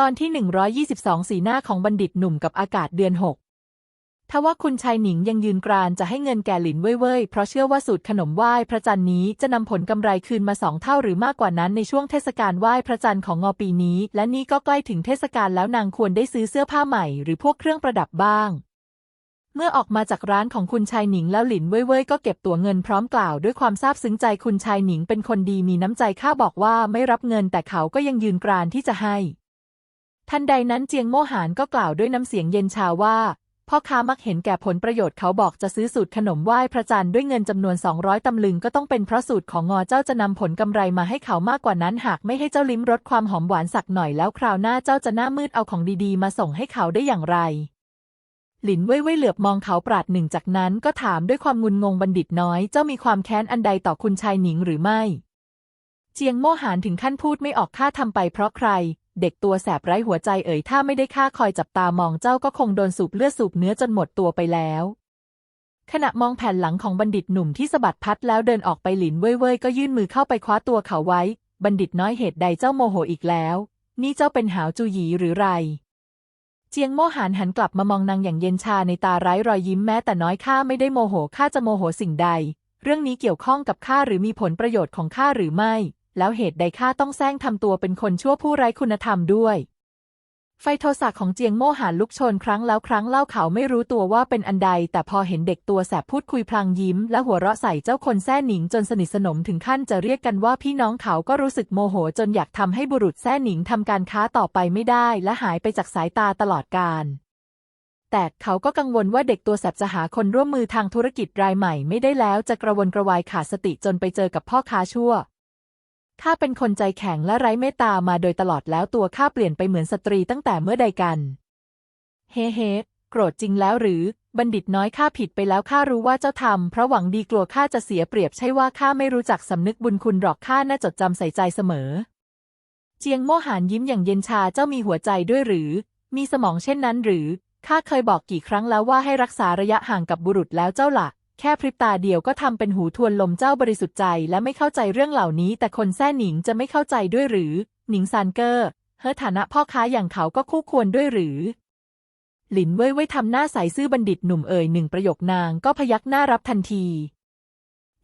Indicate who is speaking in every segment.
Speaker 1: ตอนที่ 122 สีหน้าของบัณฑิตหนุ่มกับอากาศเดือนหกทว่าคุณชายหนิงยังยืนกรานจะให้เงินแก่หลินเว่ยๆ เพราะเชื่อว่าสูตรขนมไหว้พระจันทร์นี้จะนำผลกำไรคืนมาสองเท่าหรือมากกว่านั้นในช่วงเทศกาลไหว้พระจันทร์ของงอปีนี้ และนี่ก็ใกล้ถึงเทศกาลแล้วนางควรได้ซื้อเสื้อผ้าใหม่หรือพวกเครื่องประดับบ้าง เมื่อออกมาจากร้านของคุณชายหนิงแล้วหลินเว่ยๆก็เก็บตั๋วเงินพร้อมกล่าวด้วยความซาบซึ้งใจคุณชายหนิงเป็นคนดีมีน้ำใจข้าบอกว่าไม่รับเงินแต่เขาก็ยังยืนกรานที่จะให้ ทันใดนั้นเจียงโมหานก็กล่าวด้วยน้ำเสียงเย็นชาว่า พ่อค้ามักเห็นแก่ผลประโยชน์เขาบอกจะซื้อสูตรขนมไหว้พระจันทร์ด้วยเงินจำนวน 200 ตำลึงก็ต้องเป็นเพราะสูตรของงอเจ้าจะนำผลกำไรมาให้เขามากกว่านั้นหากไม่ให้เจ้าลิ้มรสความหอมหวานสักหน่อยแล้วคราวหน้าเจ้าจะหน้ามืดเอาของดีๆ มาส่งให้เขาได้อย่างไร หลินเว่ยเว่ยเหลือบมองเขาปราดหนึ่งจากนั้นก็ถามด้วยความงุนงงบัณฑิตน้อยเจ้ามีความแค้นอันใดต่อคุณชายหนิงหรือไม่ เจียงโมหานถึงขั้นพูดไม่ออกข้าทำไปเพราะใคร เด็กตัวแสบไร้หัวใจเอ่ยถ้าไม่ได้ข้าคอยจับตามองเจ้าก็คงโดนสูบเลือดสูบเนื้อจนหมดตัวไปแล้ว ขณะมองแผ่นหลังของบัณฑิตหนุ่มที่สะบัดพัดแล้วเดินออกไปหลินเว่ยเว่ยก็ยื่นมือเข้าไปคว้าตัวเขาไว้ บัณฑิตน้อยเหตุใดเจ้าโมโหอีกแล้ว นี่เจ้าเป็นหาวจูหยีหรือไร เจียงโมหานหันกลับมามองนางอย่างเย็นชาในตาไร้รอยยิ้มแม้แต่น้อยข้าไม่ได้โมโหข้าจะโมโหสิ่งใด เรื่องนี้เกี่ยวข้องกับข้าหรือมีผลประโยชน์ของข้าหรือไม่ แล้วเหตุใดข้าต้องแซงทำตัวเป็นคนชั่วผู้ไร้คุณธรรมด้วย ไฟโทสะของเจียงโม่หานลุกชนครั้งแล้วครั้งเล่าเขาไม่รู้ตัวว่าเป็นอันใด แต่พอเห็นเด็กตัวแสบพูดคุยพลางยิ้ม และหัวเราะใส่เจ้าคนแซ่หนิงจนสนิทสนมถึงขั้นจะเรียกกันว่าพี่น้องเขาก็รู้สึกโมโหจนอยากทำให้บุรุษแซ่หนิงทำการค้าต่อไปไม่ได้ และหายไปจากสายตาตลอดกาลแต่เขาก็กังวลว่าเด็กตัวแสบจะหาคนร่วมมือทางธุรกิจรายใหม่ไม่ได้แล้วจะกระวนกระวายขาดสติจนไปเจอกับพ่อค้าชั่ว ข้าเป็นคนใจแข็งและไร้เมตตามาโดยตลอดแล้วตัวข้าเปลี่ยนไปเหมือนสตรีตั้งแต่เมื่อใดกัน เฮ้เฮ้โกรธจริงแล้วหรือ บัณฑิตน้อยข้าผิดไปแล้วข้ารู้ว่าเจ้าทำเพราะหวังดีกลัวข้าจะเสียเปรียบใช่ว่าข้าไม่รู้จักสำนึกบุญคุณหรอกข้าน่าจดจำใส่ใจเสมอ เจียงโมหานยิ้มอย่างเย็นชาเจ้ามีหัวใจด้วยหรือ มีสมองเช่นนั้นหรือข้าเคยบอกกี่ครั้งแล้วว่าให้รักษาระยะห่างกับบุรุษแล้วเจ้าละ่ะ แค่พริบตาเดียวก็ทำเป็นหูทวนลมเจ้าบริสุทธิ์ใจและไม่เข้าใจเรื่องเหล่านี้ แต่คนแซ่หนิงจะไม่เข้าใจด้วยหรือ หนิงซานเกอร์เฮอฐานะพ่อค้าอย่างเขาก็คู่ควรด้วยหรือ หลินเว่ยเว่ยทำหน้าใสซื่อบัณฑิตหนุ่มเอ่ยหนึ่งประโยคนางก็พยักหน้ารับทันที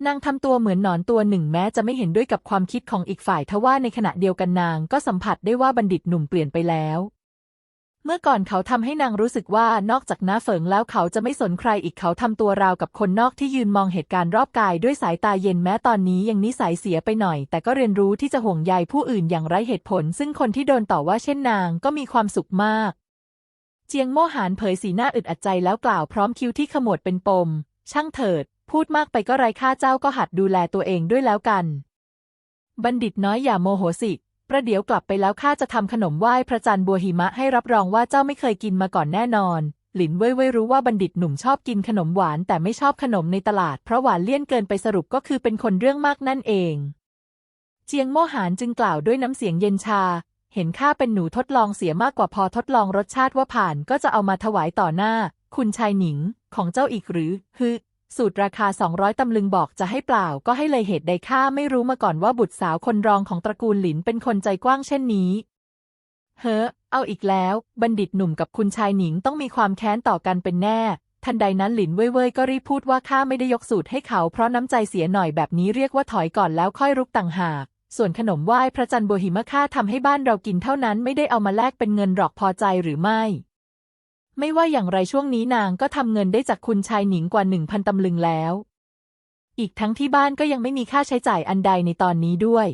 Speaker 1: นางทำตัวเหมือนหนอนตัวหนึ่งแม้จะไม่เห็นด้วยกับความคิดของอีกฝ่ายทว่าในขณะเดียวกันนางก็สัมผัสได้ว่าบัณฑิตหนุ่มเปลี่ยนไปแล้ว เมื่อก่อนเขาทำให้นางรู้สึกว่านอกจากน้าเฟิงแล้วเขาจะไม่สนใครอีกเขาทำตัวราวกับคนนอกที่ยืนมองเหตุการณ์รอบกายด้วยสายตาเย็นแม้ตอนนี้ยังนิสัยเสียไปหน่อย แต่ก็เรียนรู้ที่จะห่วงใยผู้อื่นอย่างไร้เหตุผล ซึ่งคนที่โดนต่อว่าเช่นนางก็มีความสุขมาก เจียงโม่หานเผยสีหน้าอึดอัดใจแล้วกล่าวพร้อมคิ้วที่ขมวดเป็นปม ช่างเถิด พูดมากไปก็ไร้ค่าเจ้าก็หัดดูแลตัวเองด้วยแล้วกัน บัณฑิตน้อยอย่าโมโหสิ ประเดี๋ยวกลับไปแล้วข้าจะทำขนมไหว้พระจันทร์บัวหิมะให้รับรองว่าเจ้าไม่เคยกินมาก่อนแน่นอน หลินเว่ยเว่ยรู้ว่าบัณฑิตหนุ่มชอบกินขนมหวานแต่ไม่ชอบขนมในตลาดเพราะหวานเลี่ยนเกินไปสรุปก็คือเป็นคนเรื่องมากนั่นเอง เจียงโมหานจึงกล่าวด้วยน้ำเสียงเย็นชา เห็นข้าเป็นหนูทดลองเสียมากกว่าพอทดลองรสชาติว่าผ่านก็จะเอามาถวายต่อหน้า คุณชายหนิง ของเจ้าอีกหรือฮึ สูตรราคา 200 ตำลึงบอกจะให้เปล่าก็ให้เลยเหตุใดข้าไม่รู้มาก่อนว่าบุตรสาวคนรองของตระกูลหลินเป็นคนใจกว้างเช่นนี้ เฮ้อ เอาอีกแล้ว บัณฑิตหนุ่มกับคุณชายหนิงต้องมีความแค้นต่อกันเป็นแน่ ทันใดนั้นหลินเว่ยเว่ยก็รีบพูดว่าข้าไม่ได้ยกสูตรให้เขาเพราะน้ำใจเสียหน่อยแบบนี้เรียกว่าถอยก่อนแล้วค่อยรุกต่างหากส่วนขนมไหว้พระจันทร์บัวหิมะข้าทำให้บ้านเรากินเท่านั้นไม่ได้เอามาแลกเป็นเงินหรอกพอใจหรือไม่ ไม่ว่าอย่างไรช่วงนี้นางก็ทำเงินได้จากคุณชายหนิงกว่าหนึ่งพันตำลึงแล้ว อีกทั้งที่บ้านก็ยังไม่มีค่าใช้จ่ายอันใดในตอนนี้ด้วย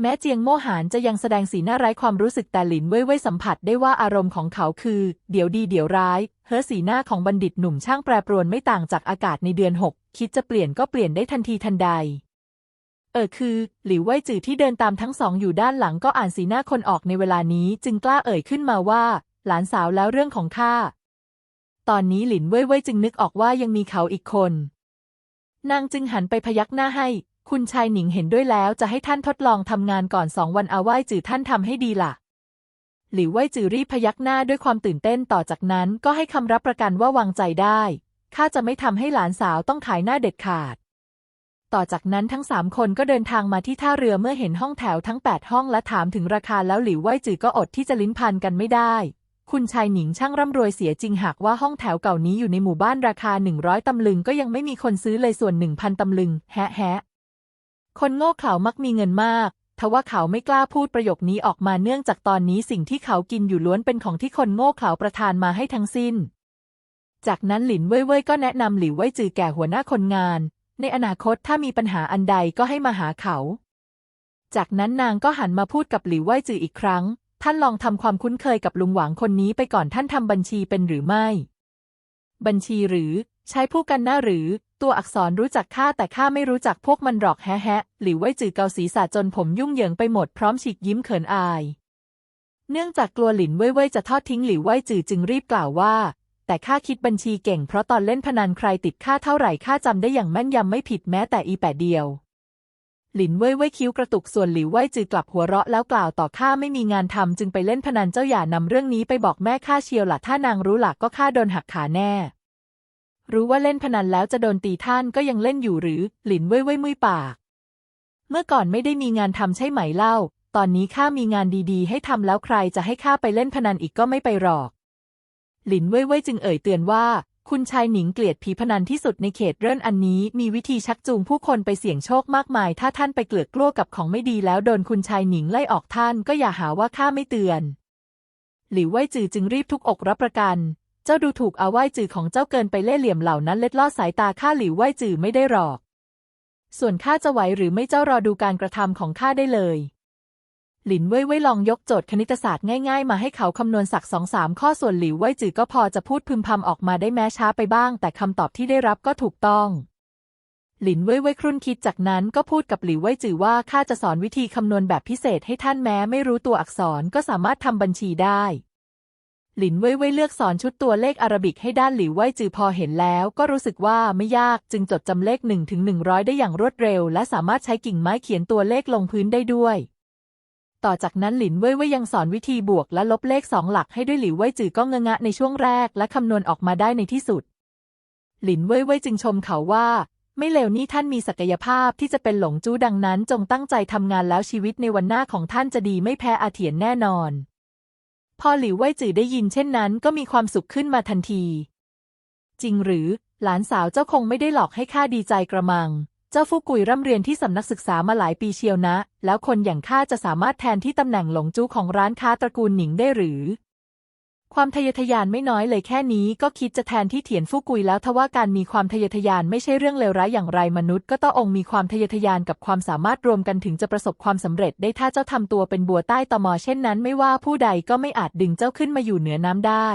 Speaker 1: แม้เจียงโมหานจะยังแสดงสีหน้าไร้ความรู้สึกแต่หลินเว่ยเว่ยสัมผัสได้ว่าอารมณ์ของเขาคือ เดี๋ยวดีเดี๋ยวร้าย เฮ้อสีหน้าของบัณฑิตหนุ่มช่างแปรปรวนไม่ต่างจากอากาศในเดือนหกคิดจะเปลี่ยนก็เปลี่ยนได้ทันทีทันใดเออคือ หลิวไว่ยจือที่เดินตามทั้งสองอยู่ด้านหลังก็อ่านสีหน้าคนออกในเวลานี้จึงกล้าเอ่ยขึ้นมาว่า หลานสาวแล้วเรื่องของข้า ตอนนี้หลินเว่ยเว่ยจึงนึกออกว่ายังมีเขาอีกคน นางจึงหันไปพยักหน้าให้ คุณชายหนิงเห็นด้วยแล้วจะให้ท่านทดลองทำงานก่อนสองวันอาไหว้จือท่านทำให้ดีล่ะ หลิวไว่ยจือรีพยักหน้าด้วยความตื่นเต้นต่อจากนั้นก็ให้คำรับประกันว่าวางใจได้ข้าจะไม่ทำให้หลานสาวต้องขายหน้าเด็ดขาดต่อจากนั้นทั้งสามคนก็เดินทางมาที่ท่าเรือเมื่อเห็นห้องแถวทั้ง 8 ห้องและถามถึงราคาแล้วหลิวไหวจือก็อดที่จะลิ้นพันกันไม่ได้ คุณชายหนิงช่างร่ำรวยเสียจริงหากว่าห้องแถวเก่านี้อยู่ในหมู่บ้านราคา 100 ตำลึงก็ยังไม่มีคนซื้อเลยส่วน 1,000 ตำลึง แฮะแฮะคนโง่เขลามักมีเงินมากทว่าเขาไม่กล้าพูดประโยคนี้ออกมาเนื่องจากตอนนี้สิ่งที่เขากินอยู่ล้วนเป็นของที่คนโง่เขลาประทานมาให้ทั้งสิ้น จากนั้นหลินเว่ยเว่ยก็แนะนำหลิวเว่ยจือแก่หัวหน้าคนงาน ในอนาคตถ้ามีปัญหาอันใดก็ให้มาหาเขา จากนั้นนางก็หันมาพูดกับหลิวเว่ยจืออีกครั้ง ท่านลองทำความคุ้นเคยกับลุงหวางคนนี้ไปก่อนท่านทำบัญชีเป็นหรือไม่ บัญชีหรือ ใช้ผู้กันหน้าหรือ ตัวอักษรรู้จักข้าแต่ข้าไม่รู้จักพวกมันหรอกแฮะแฮะหลิวเว่ยจือเกาศีรษะจนผมยุ่งเหยิงไปหมดพร้อมฉีกยิ้มเขินอาย เนื่องจากกลัวหลินเว่ยเว่ยจะทอดทิ้งหลิวเว่ยจือจึงรีบกล่าวว่า แต่ข้าคิดบัญชีเก่งเพราะตอนเล่นพนันใครติดค่าเท่าไหร่ข้าจำได้อย่างแม่นยำไม่ผิดแม้แต่อีแปดเดียว หลินเว่ยเว่ยคิ้วกระตุกส่วนหลิวเว่ยจือกลับหัวเราะแล้วกล่าวต่อข้าไม่มีงานทำจึงไปเล่นพนันเจ้าอย่านำเรื่องนี้ไปบอกแม่ข้าเชียวละถ้านางรู้หลักก็ข้าโดนหักขาแน่ รู้ว่าเล่นพนันแล้วจะโดนตีท่านก็ยังเล่นอยู่หรือ หลินเว่ยเว่ยมุยปาก เมื่อก่อนไม่ได้มีงานทำใช่ไหมเล่า ตอนนี้ข้ามีงานดีๆ ให้ทำแล้วใครจะให้ข้าไปเล่นพนันอีกก็ไม่ไปหรอก หลินเว่ยเว่ยจึงเอ่ยเตือนว่า คุณชายหนิงเกลียดผีพนันที่สุดในเขตเร่นอันนี้มีวิธีชักจูงผู้คนไปเสี่ยงโชคมากมาย ถ้าท่านไปเกลือกกลัวกับของไม่ดีแล้วโดนคุณชายหนิงไล่ออกท่านก็อย่าหาว่าข้าไม่เตือน หลิวเว่จือจึงรีบทุกอกรับประกัน เจ้าดูถูกอาไหวจือของเจ้าเกินไปเล่เหลี่ยมเหล่านั้นเล็ดลอดสายตาข้าหลิวเว่จือไม่ได้หรอก ส่วนข้าจะไหวหรือไม่เจ้ารอดูการกระทำของข้าได้เลย หลินเว่ยเว่ยลองยกโจทย์คณิตศาสตร์ง่ายๆ มาให้เขาคำนวณสักสองสามข้อส่วนหลิวเว่ยจือก็พอจะพูดพึมพำออกมาได้แม้ช้าไปบ้าง แต่คำตอบที่ได้รับก็ถูกต้อง หลินเว่ยเว่ยครุ่นคิดจากนั้นก็พูดกับหลิวเว่ยจือว่าข้าจะสอนวิธีคำนวณแบบพิเศษให้ท่านแม้ไม่รู้ตัวอักษรก็สามารถทำบัญชีได้หลินเว่ยเว่ยเลือกสอนชุดตัวเลขอารบิกให้ด้านหลิวเว่ยจือพอเห็นแล้ว ก็รู้สึกว่าไม่ยากจึงจดจำเลข1ถึง100 ได้อย่างรวดเร็ว และสามารถใช้กิ่งไม้เขียนตัวเลขลงพื้นได้ด้วย ต่อจากนั้นหลินเว่ยเว่ยยังสอนวิธีบวกและลบเลขสองหลักให้ด้วยหลิวเว่ยจือก็เงงะในช่วงแรกและคำนวณออกมาได้ในที่สุด หลินเว่ยเว่ยจึงชมเขาว่า ไม่เลวนี่ท่านมีศักยภาพที่จะเป็นหลงจู้ดังนั้น จงตั้งใจทำงานแล้วชีวิตในวันหน้าของท่านจะดีไม่แพ้อาเถียนแน่นอน พอหลิวเว่ยจือได้ยินเช่นนั้นก็มีความสุขขึ้นมาทันที จริงหรือ หลานสาวเจ้าคงไม่ได้หลอกให้ข้าดีใจกระมัง เจ้าฟูกุยร่ำเรียนที่สำนักศึกษามาหลายปีเชียวนะ แล้วคนอย่างข้าจะสามารถแทนที่ตำแหน่งหลงจู้ของร้านค้าตระกูลหนิงได้หรือ ความทะเยอทะยานไม่น้อยเลยแค่นี้ก็คิดจะแทนที่เถียนฟูกุยแล้วทว่าการมีความทะเยอทะยานไม่ใช่เรื่องเลวร้ายอย่างไรมนุษย์ ก็ต้ององมีความทะเยอทะยานกับความสามารถรวมกันถึงจะประสบความสำเร็จได้ถ้าเจ้าทำตัวเป็นบัวใต้ตมอเช่นนั้น ไม่ว่าผู้ใดก็ไม่อาจดึงเจ้าขึ้นมาอยู่เหนือน้ำได้